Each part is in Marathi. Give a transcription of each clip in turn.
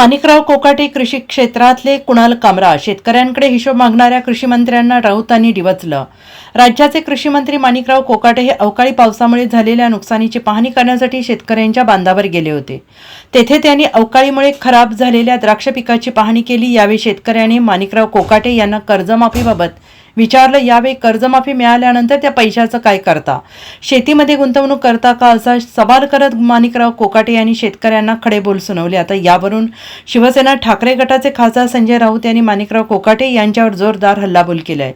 माणिकराव कोकाटे कृषी क्षेत्रातले कुणाल कामरा शेतकऱ्यांकडे हिशोब मागणाऱ्या कृषी मंत्र्यांना राऊतांनी डिवचलं. राज्याचे कृषी मंत्री माणिकराव कोकाटे हे अवकाळी पावसामुळे झालेल्या नुकसानीची पाहणी करण्यासाठी शेतकऱ्यांच्या बांधावर गेले होते. तेथे त्यांनी अवकाळीमुळे खराब झालेल्या द्राक्ष पिकाची पाहणी केली यावेळी शेतकऱ्यांनी माणिकराव कोकाटे यांना कर्जमाफीबाबत विचारलं यावेळी कर्जमाफी मिळाल्यानंतर त्या पैशाचं काय करता? शेतीमध्ये गुंतवणूक करता का? असा सवाल करत माणिकराव कोकाटे यांनी शेतकऱ्यांना खडे बोल सुनावले. आता यावरून शिवसेना ठाकरे गटाचे खासदार संजय राऊत यांनी माणिकराव कोकाटे यांच्यावर जोरदार हल्लाबोल केलाय.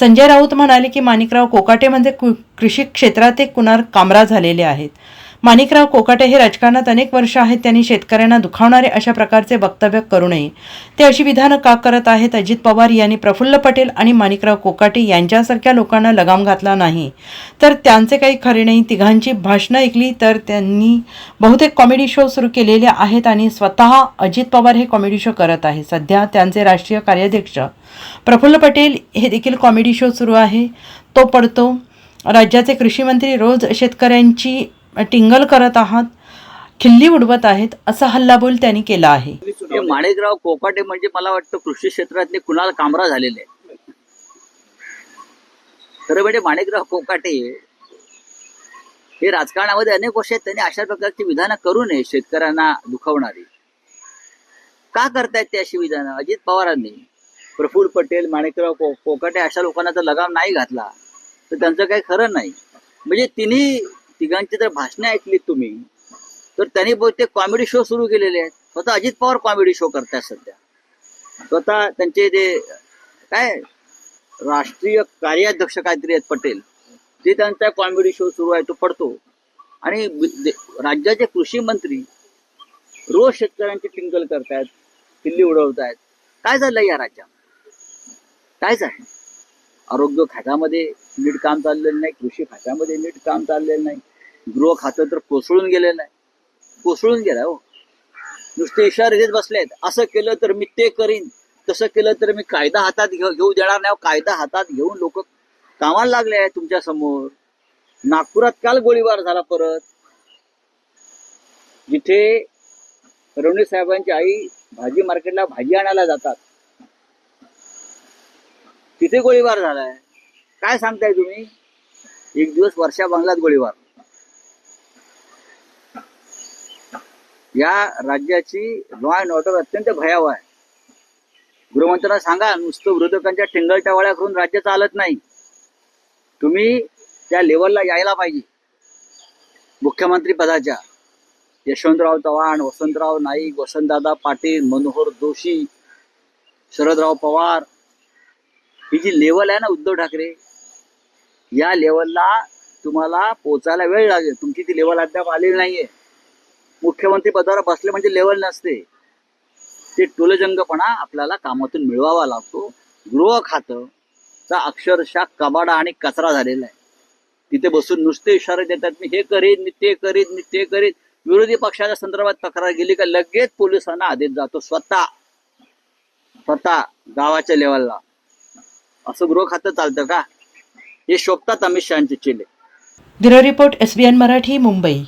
संजय राऊत म्हणाले की माणिकराव कोकाटे म्हणजे कु- कृषी क्षेत्रात एक कुणार कामरा झालेले आहेत. माणिकराव कोकाटे हे राजकारणात अनेक वर्ष आहेत. त्यांनी शेतकऱ्यांना दुखावणारे अशा प्रकारचे वक्तव्य करू नये. ते अशी विधानं का करत आहेत? अजित पवार यांनी प्रफुल्ल पटेल आणि माणिकराव कोकाटे यांच्यासारख्या लोकांना लगाम घातला नाही. तर त्यांचे काही खरे नाही. तिघांची भाषणं ऐकली तर त्यांनी बहुतेक कॉमेडी शो सुरू केलेले आहेत आणि स्वतः अजित पवार हे कॉमेडी शो करत आहे. सध्या त्यांचे राष्ट्रीय कार्याध्यक्ष प्रफुल्ल पटेल हे देखील कॉमेडी शो सुरू आहे. तो पडतो. राज्याचे कृषी मंत्री रोज शेतकऱ्यांची टिंगल करत आहात खिल्ली उडवत आहेत असा हल्लाबोल त्यांनी केला आहे. हे माणिकराव कोकाटे म्हणजे मला वाटतं कृषी क्षेत्रातले कुणाल कामरा झालेले खरं म्हणजे माणिकराव कोकाटे हे राजकारणामध्ये अनेक वर्ष आहेत त्यांनी अशा प्रकारची विधानं करू नये शेतकऱ्यांना दुखावणारी. का करतायत ते अशी विधानं? अजित पवारांनी प्रफुल्ल पटेल माणिकराव को कोकाटे अशा लोकांना जर लगाम नाही घातला तर त्यांचं काही खरं नाही. म्हणजे तिन्ही तिघांची जर भाषणं ऐकलीत तुम्ही. तर त्यांनी बहुतेक कॉमेडी शो सुरू केलेले आहेत. स्वतः अजित पवार कॉमेडी शो करतायत सध्या. स्वतः त्यांचे जे काय राष्ट्रीय कार्याध्यक्ष काहीतरी आहेत पटेल ते त्यांचा कॉमेडी शो सुरू आहे तो पडतो. आणि राज्याचे कृषी मंत्री रोज शेतकऱ्यांची टिंगल करतायत किल्ली उडवतायत. काय झालं या राज्यात? काय झालं आरोग्य खात्यामध्ये नीट काम चाललेलं नाही कृषी खात्यामध्ये नीट काम चाललेलं नाही गृह खातं तर कोसळून गेलेलं आहे कोसळून गेलाय हो. नुसते इशारे देत आहेत. असं केलं तर मी ते करीन तसं केलं तर मी कायदा हातात घेऊ घेऊ देणार नाही. कायदा हातात घेऊन लोक कामाला लागले आहेत तुमच्यासमोर. नागपुरात काल गोळीबार झाला परत. जिथे रवणी साहेबांची आई भाजी मार्केटला भाजी आणायला जातात. तिथे गोळीबार झालाय. काय सांगताय तुम्ही? एक दिवस वर्षा बंगलात गोळीबार. या राज्याची लॉ अँड ऑर्डर अत्यंत भयावह आहे. गृहमंत्र्यांना सांगा नुसतं विरोधकांच्या टिंगलटावाळ्या करून राज्य चालत नाही. तुम्ही त्या लेवलला यायला पाहिजे. मुख्यमंत्री पदाच्या. यशवंतराव चव्हाण वसंतराव नाईक वसंतदादा पाटील मनोहर जोशी शरदराव पवार ही जी लेवल आहे ना उद्धव ठाकरे या लेवलला तुम्हाला पोचायला वेळ लागेल. तुमची ती लेवल अद्याप आलेली नाहीये. मुख्यमंत्री पदावर बसले म्हणजे लेवल नसते. ते टोलजंगपणा आपल्याला कामातून मिळवावा लागतो. गृह खातं चा अक्षरशः कबाडा आणि कचरा झालेला आहे. तिथे बसून नुसते इशारे देतात मी हे करीन मी ते करीन मी ते करीन. विरोधी पक्षाच्या संदर्भात तक्रार गेली का लगेच पोलिसांना आदेश जातो स्वतः. स्वतः गावाच्या लेवलला असं गृह खातं चालतं का? हे शोभतात अमित शहाचे चेले. Bureau report SBN Marathi Mumbai.